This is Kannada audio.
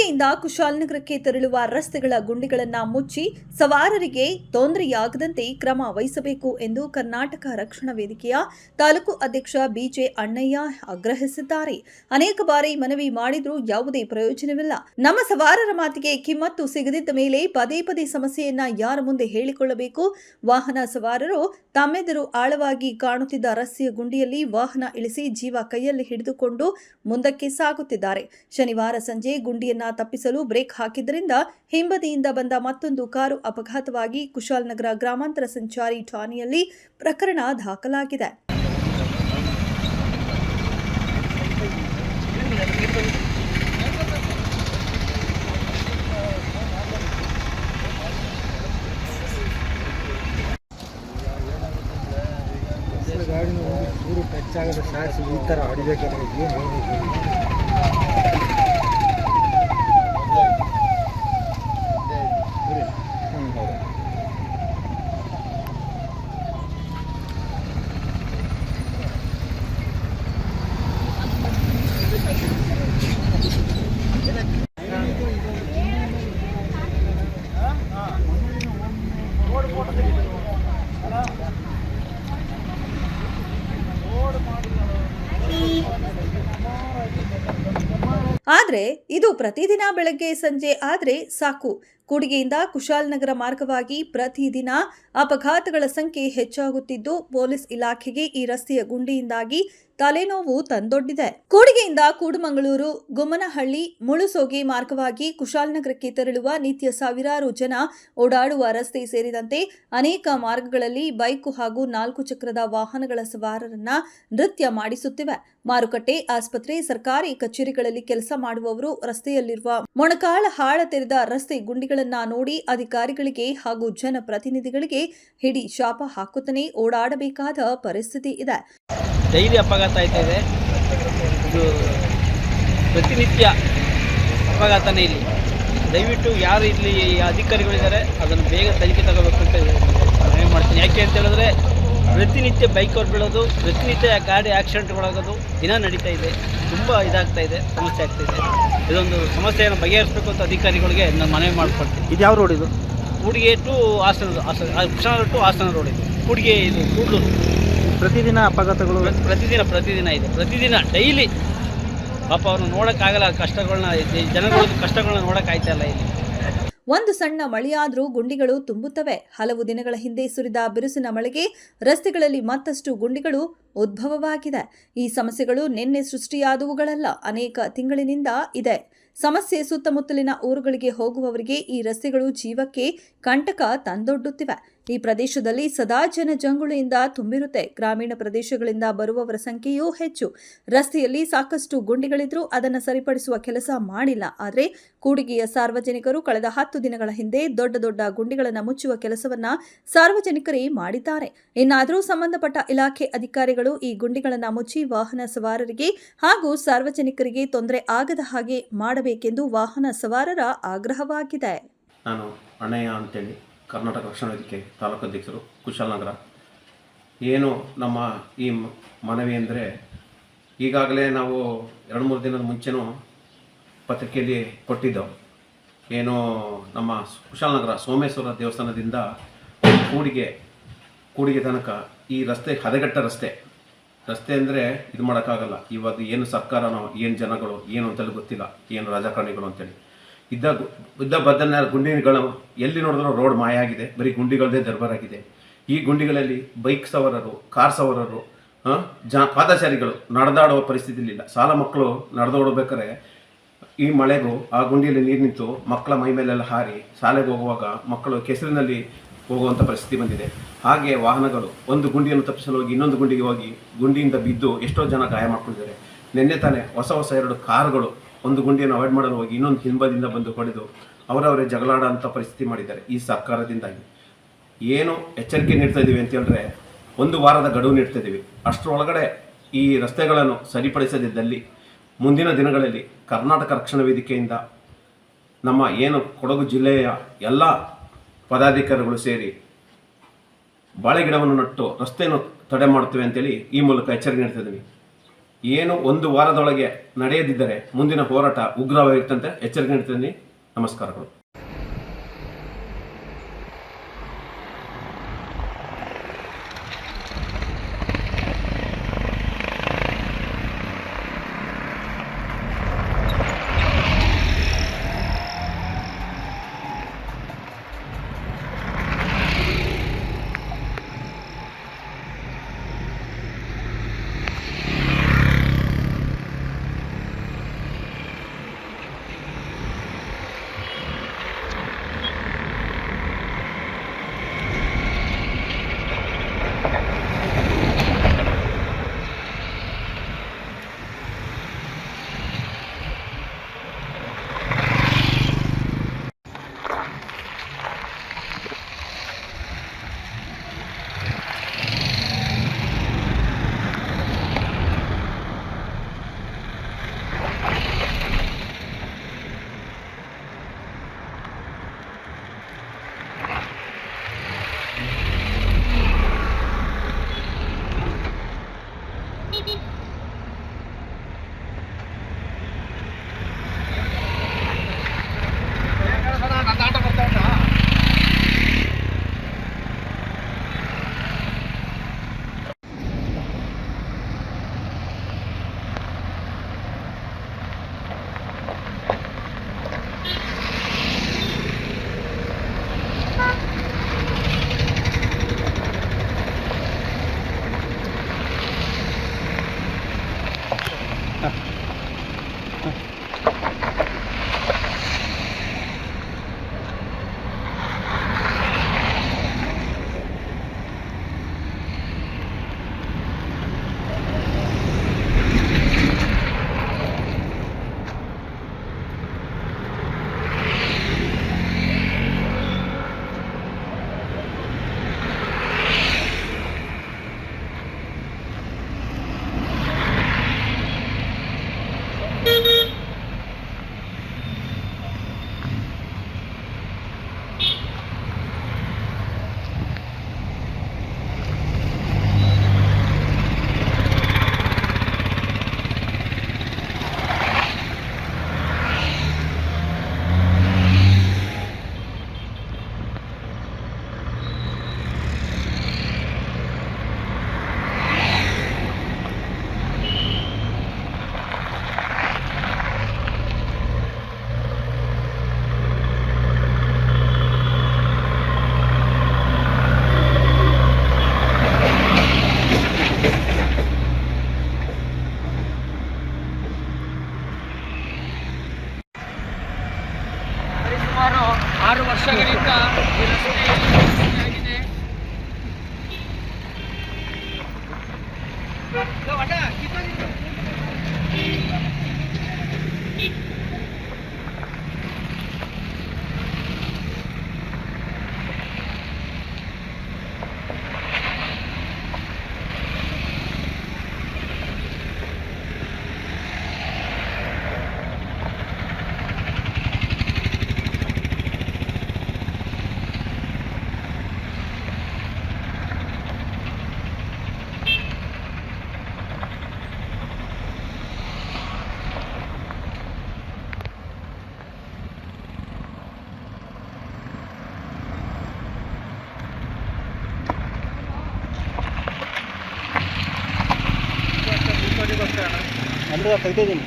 ಕೂಡಿಗೆಯಿಂದ ಕುಶಾಲನಗರಕ್ಕೆ ತೆರಳುವ ರಸ್ತೆಗಳ ಗುಂಡಿಗಳನ್ನ ಮುಚ್ಚಿ ಸವಾರರಿಗೆ ತೊಂದರೆಯಾಗದಂತೆ ಕ್ರಮ ವಹಿಸಬೇಕು ಎಂದು ಕರ್ನಾಟಕ ರಕ್ಷಣಾ ವೇದಿಕೆಯ ತಾಲೂಕು ಅಧ್ಯಕ್ಷ ಬಿಜೆ ಅಣ್ಣಯ್ಯ ಆಗ್ರಹಿಸಿದ್ದಾರೆ. ಅನೇಕ ಬಾರಿ ಮನವಿ ಮಾಡಿದರೂ ಯಾವುದೇ ಪ್ರಯೋಜನವಿಲ್ಲ. ನಮ್ಮ ಸವಾರರ ಮಾತಿಗೆ ಕಿಮ್ಮತ್ತು ಸಿಗದಿದ್ದ ಮೇಲೆ ಪದೇ ಪದೇ ಸಮಸ್ಯೆಯನ್ನ ಯಾರ ಮುಂದೆ ಹೇಳಿಕೊಳ್ಳಬೇಕು? ವಾಹನ ಸವಾರರು ತಮ್ಮೆದುರು ಆಳವಾಗಿ ಕಾಣುತ್ತಿದ್ದ ರಸ್ತೆಯ ಗುಂಡಿಯಲ್ಲಿ ವಾಹನ ಇಳಿಸಿ ಜೀವ ಕೈಯಲ್ಲಿ ಹಿಡಿದುಕೊಂಡು ಮುಂದಕ್ಕೆ ಸಾಗುತ್ತಿದ್ದಾರೆ. ಶನಿವಾರ ಸಂಜೆ ಗುಂಡಿಯನ್ನ ತಪ್ಪಿಸಲು ಬ್ರೇಕ್ ಹಾಕಿದ್ದರಿಂದ ಹಿಂಬದಿಯಿಂದ ಬಂದ ಮತ್ತೊಂದು ಕಾರು ಅಪಘಾತವಾಗಿ ಕುಶಾಲನಗರ ಗ್ರಾಮಾಂತರ ಸಂಚಾರಿ ಠಾಣೆಯಲ್ಲಿ ಪ್ರಕರಣ ದಾಖಲಾಗಿದೆ. ಗಾಡಿ ಟಚ್ ಈ ಥರ ಏನು ಆದ್ರೆ ಇದು ಪ್ರತಿದಿನ ಬೆಳಗ್ಗೆ, ಸಂಜೆ ಆದರೆ ಸಾಕು. ಕೂಡಿಗೆಯಿಂದ ಕುಶಾಲನಗರ ಮಾರ್ಗವಾಗಿ ಪ್ರತಿದಿನ ಅಪಘಾತಗಳ ಸಂಖ್ಯೆ ಹೆಚ್ಚಾಗುತ್ತಿದ್ದು, ಪೊಲೀಸ್ ಇಲಾಖೆಗೆ ಈ ರಸ್ತೆಯ ಗುಂಡಿಯಿಂದಾಗಿ ತಲೆನೋವು ತಂದೊಡ್ಡಿದೆ. ಕೂಡಿಗೆಯಿಂದ ಕೂಡುಮಂಗಳೂರು, ಗುಮ್ಮನಹಳ್ಳಿ, ಮುಳುಸೋಗಿ ಮಾರ್ಗವಾಗಿ ಕುಶಾಲನಗರಕ್ಕೆ ತೆರಳುವ ನಿತ್ಯ ಸಾವಿರಾರು ಜನ ಓಡಾಡುವ ರಸ್ತೆ ಸೇರಿದಂತೆ ಅನೇಕ ಮಾರ್ಗಗಳಲ್ಲಿ ಬೈಕು ಹಾಗೂ ನಾಲ್ಕು ಚಕ್ರದ ವಾಹನಗಳ ಸವಾರರನ್ನ ನೃತ್ಯ ಮಾಡಿಸುತ್ತಿವೆ. ಮಾರುಕಟ್ಟೆ, ಆಸ್ಪತ್ರೆ, ಸರ್ಕಾರಿ ಕಚೇರಿಗಳಲ್ಲಿ ಕೆಲಸ ಮಾಡುವವರು ರಸ್ತೆಯಲ್ಲಿರುವ ಮೊಣಕಾಳ ಹಾಳ ತೆರೆದ ರಸ್ತೆ ಗುಂಡಿಗಳನ್ನ ನೋಡಿ ಅಧಿಕಾರಿಗಳಿಗೆ ಹಾಗೂ ಜನಪ್ರತಿನಿಧಿಗಳಿಗೆ ಹಿಡಿ ಶಾಪ ಹಾಕುತ್ತಲೇ ಓಡಾಡಬೇಕಾದ ಪರಿಸ್ಥಿತಿ ಇದೆ. ಡೈಲಿ ಅಪಘಾತ ಆಯ್ತಾ ಇದೆ? ಇದು ಪ್ರತಿನಿತ್ಯ ಅಪಘಾತನೇ ಇಲ್ಲಿ. ದಯವಿಟ್ಟು ಯಾರು ಇಲ್ಲಿ ಅಧಿಕಾರಿಗಳಿದ್ದಾರೆ ಅದನ್ನು ಬೇಗ ತನಿಖೆ ತಗೋಬೇಕು ಅಂತ ಮನವಿ ಮಾಡ್ತೀನಿ. ಯಾಕೆ ಅಂತ ಹೇಳಿದ್ರೆ ಪ್ರತಿನಿತ್ಯ ಬೈಕ್ ಅವ್ರು ಬೀಳೋದು ಪ್ರತಿನಿತ್ಯ ಗಾಡಿ ಆಕ್ಸಿಡೆಂಟ್ಗಳಾಗೋದು ದಿನ ನಡೀತಾ ಇದೆ. ತುಂಬ ಇದಾಗ್ತಾ ಇದೆ ಸಮಸ್ಯೆ ಆಗ್ತಾ ಇದೆ. ಇದೊಂದು ಸಮಸ್ಯೆಯನ್ನು ಬಗೆಹರಿಸಬೇಕು ಅಂತ ಅಧಿಕಾರಿಗಳಿಗೆ ನಾನು ಮನವಿ ಮಾಡ್ಕೊಡ್ತೀನಿ. ಇದು ಯಾವ ರೋಡ್ ಇದು? Kudige to Hassan Hassan Krishna to Hassan road ಇದು. ಕೂಡಿಗೆ ಇದು ಕೂಡ್ಲೂರು. ಪ್ರತಿದಿನ ಅಪಘಾತಗಳು? ಪ್ರತಿ- ಪ್ರತಿದಿನ ಪ್ರತಿದಿನ ಇದೆ. ಪ್ರತಿದಿನ ಡೈಲಿ ಪಾಪ ಅವ್ರನ್ನ ನೋಡೋಕ್ಕಾಗಲ್ಲ ಕಷ್ಟಗಳನ್ನ ಜನಗಳ ಕಷ್ಟಗಳನ್ನ ನೋಡೋಕ್ಕಾಯ್ತಾ ಇಲ್ಲ ಇಲ್ಲಿ. ಒಂದು ಸಣ್ಣ ಮಳೆಯಾದರೂ ಗುಂಡಿಗಳು ತುಂಬುತ್ತವೆ. ಹಲವು ದಿನಗಳ ಹಿಂದೆ ಸುರಿದ ಬಿರುಸಿನ ಮಳೆಗೆ ರಸ್ತೆಗಳಲ್ಲಿ ಮತ್ತಷ್ಟು ಗುಂಡಿಗಳು ಉದ್ಭವವಾಗಿದೆ ಈ ಸಮಸ್ಯೆಗಳು ನಿನ್ನೆ ಸೃಷ್ಟಿಯಾದವುಗಳಲ್ಲ. ಅನೇಕ ತಿಂಗಳಿನಿಂದ ಇದೆ. ಸಮಸ್ಯೆ ಸುತ್ತಮುತ್ತಲಿನ ಊರುಗಳಿಗೆ ಹೋಗುವವರಿಗೆ ಈ ರಸ್ತೆಗಳು ಜೀವಕ್ಕೆ ಕಂಟಕ ತಂದೊಡ್ಡುತ್ತಿವೆ. ಈ ಪ್ರದೇಶದಲ್ಲಿ ಸದಾ ಜನ ಜಂಗುಳಿಯಿಂದ ತುಂಬಿರುತ್ತೆ. ಗ್ರಾಮೀಣ ಪ್ರದೇಶಗಳಿಂದ ಬರುವವರ ಸಂಖ್ಯೆಯೂ ಹೆಚ್ಚು. ರಸ್ತೆಯಲ್ಲಿ ಸಾಕಷ್ಟು ಗುಂಡಿಗಳಿದ್ರೂ ಅದನ್ನು ಸರಿಪಡಿಸುವ ಕೆಲಸ ಮಾಡಿಲ್ಲ. ಆದರೆ ಕೂಡಿಗೆಯ ಸಾರ್ವಜನಿಕರು ಕಳೆದ ಹತ್ತು ದಿನಗಳ ಹಿಂದೆ ದೊಡ್ಡ ದೊಡ್ಡ ಗುಂಡಿಗಳನ್ನು ಮುಚ್ಚುವ ಕೆಲಸವನ್ನ ಸಾರ್ವಜನಿಕರೇ ಮಾಡಿದ್ದಾರೆ. ಇನ್ನಾದರೂ ಸಂಬಂಧಪಟ್ಟ ಇಲಾಖೆ ಅಧಿಕಾರಿಗಳು ಈ ಗುಂಡಿಗಳನ್ನು ಮುಚ್ಚಿ ವಾಹನ ಸವಾರರಿಗೆ ಹಾಗೂ ಸಾರ್ವಜನಿಕರಿಗೆ ತೊಂದರೆ ಆಗದ ಹಾಗೆ ಮಾಡಬೇಕೆಂದು ವಾಹನ ಸವಾರರ ಆಗ್ರಹವಾಗಿದೆ. ನಾನು ಅಣ್ಣಯ್ಯ ಅಂತೇಳಿ. ಕರ್ನಾಟಕ ರಕ್ಷಣಾ ವೇದಿಕೆ ತಾಲೂಕು ಅಧ್ಯಕ್ಷರು ಕುಶಾಲನಗರ ಏನು ನಮ್ಮ ಈ ಮನವಿ ಅಂದರೆ ಈಗಾಗಲೇ ನಾವು ಎರಡು ಮೂರು ದಿನದ ಮುಂಚೆನೂ ಪತ್ರಿಕೆಯಲ್ಲಿ ಕೊಟ್ಟಿದ್ದೆವು. ಏನು ನಮ್ಮ ಕುಶಾಲನಗರ ಸೋಮೇಶ್ವರ ದೇವಸ್ಥಾನದಿಂದ ಕೂಡಿಗೆ ಕೂಡಿಗೆ ತನಕ ಈ ರಸ್ತೆ, ಹದಗೆಟ್ಟ ರಸ್ತೆ. ರಸ್ತೆ ಅಂದರೆ ಇದು ಮಾಡೋಕ್ಕಾಗಲ್ಲ. ಇವಾಗ ಏನು ಸರ್ಕಾರನೋ ಏನು ಜನಗಳು, ಏನು ಅಂತೇಳಿ ಗೊತ್ತಿಲ್ಲ. ಏನು ರಾಜಕಾರಣಿಗಳು ಅಂತೇಳಿ. ಇದ್ದ ಇದ್ದ ಬದ್ದನ್ನ ಗುಂಡಿಗಳು ಎಲ್ಲಿ ನೋಡಿದ್ರೂ ರೋಡ್ ಮಾಯ ಆಗಿದೆ, ಬರೀ ಗುಂಡಿಗಳದೇ ದರ್ಬಾರಾಗಿದೆ ಈ ಗುಂಡಿಗಳಲ್ಲಿ ಬೈಕ್ ಸವಾರರು, ಕಾರ್ ಸವಾರರು ಜ, ಪಾದಚಾರಿಗಳು ನಡೆದಾಡುವ ಪರಿಸ್ಥಿತಿ ಇಲ್ಲ ಸಾಲ ಮಕ್ಕಳು ನಡೆದೋಡ್ಬೇಕಾದ್ರೆ ಈ ಮಳೆಗೂ ಆ ಗುಂಡಿಯಲ್ಲಿ ನೀರು ನಿಂತು ಮಕ್ಕಳ ಮೈ ಮೇಲೆಲ್ಲ ಹಾರಿ ಶಾಲೆಗೆ ಹೋಗುವಾಗ ಮಕ್ಕಳು ಕೆಸರಿನಲ್ಲಿ ಹೋಗುವಂಥ ಪರಿಸ್ಥಿತಿ ಬಂದಿದೆ. ಹಾಗೆ ವಾಹನಗಳು, ಒಂದು ಗುಂಡಿಯನ್ನು ತಪ್ಪಿಸಲು ಹೋಗಿ ಇನ್ನೊಂದು ಗುಂಡಿಗೆ ಹೋಗಿ ಗುಂಡಿಯಿಂದ ಬಿದ್ದು ಎಷ್ಟೋ ಜನ ಗಾಯ ಮಾಡ್ಕೊಂಡಿದ್ದಾರೆ. ನಿನ್ನೆ ತಾನೇ ಹೊಸ ಹೊಸ ಎರಡು ಕಾರುಗಳು ಒಂದು ಗುಂಡಿಯನ್ನು ಅವಾಯ್ಡ್ ಮಾಡಲು ಹೋಗಿ ಇನ್ನೊಂದು ಹಿಂಬದಿಂದ ಬಂದು ಹೊಡೆದು ಅವರವರೇ ಜಗಳಾಡೋಂಥ ಪರಿಸ್ಥಿತಿ ಮಾಡಿದ್ದಾರೆ. ಈ ಸರ್ಕಾರದಿಂದಾಗಿ ಏನು ಎಚ್ಚರಿಕೆ ನೀಡ್ತಾ ಇದ್ದೀವಿ ಅಂತ ಹೇಳಿದ್ರೆ ಒಂದು ವಾರದ ಗಡುವು ನೀಡ್ತಾ ಇದ್ದೀವಿ. ಅಷ್ಟರೊಳಗಡೆ ಈ ರಸ್ತೆಗಳನ್ನು ಸರಿಪಡಿಸದಿದ್ದಲ್ಲಿ ಮುಂದಿನ ದಿನಗಳಲ್ಲಿ ಕರ್ನಾಟಕ ರಕ್ಷಣಾ ವೇದಿಕೆಯಿಂದ ನಮ್ಮ ಏನು ಕೊಡಗು ಜಿಲ್ಲೆಯ ಎಲ್ಲ ಪದಾಧಿಕಾರಿಗಳು ಸೇರಿ ಬಾಳೆಗಿಡವನ್ನು ನಟ್ಟು ರಸ್ತೆಯನ್ನು ತಡೆ ಮಾಡ್ತೇವೆ ಅಂತೇಳಿ ಈ ಮೂಲಕ ಎಚ್ಚರಿಕೆ ನೀಡ್ತಾ ಇದ್ದೀವಿ. ಏನು ಒಂದು ವಾರದೊಳಗೆ ನಡೆಯದಿದ್ದರೆ ಮುಂದಿನ ಹೋರಾಟ ಉಗ್ರವಾಗಿರ್ತಂತೆ. ಎಚ್ಚರಿಕೆ ನೀಡ್ತೀನಿ. ನಮಸ್ಕಾರಗಳು. Lewatnya. ಅಂದ್ರೆ ತೆಗ್ದಿದ್ದೀನಿ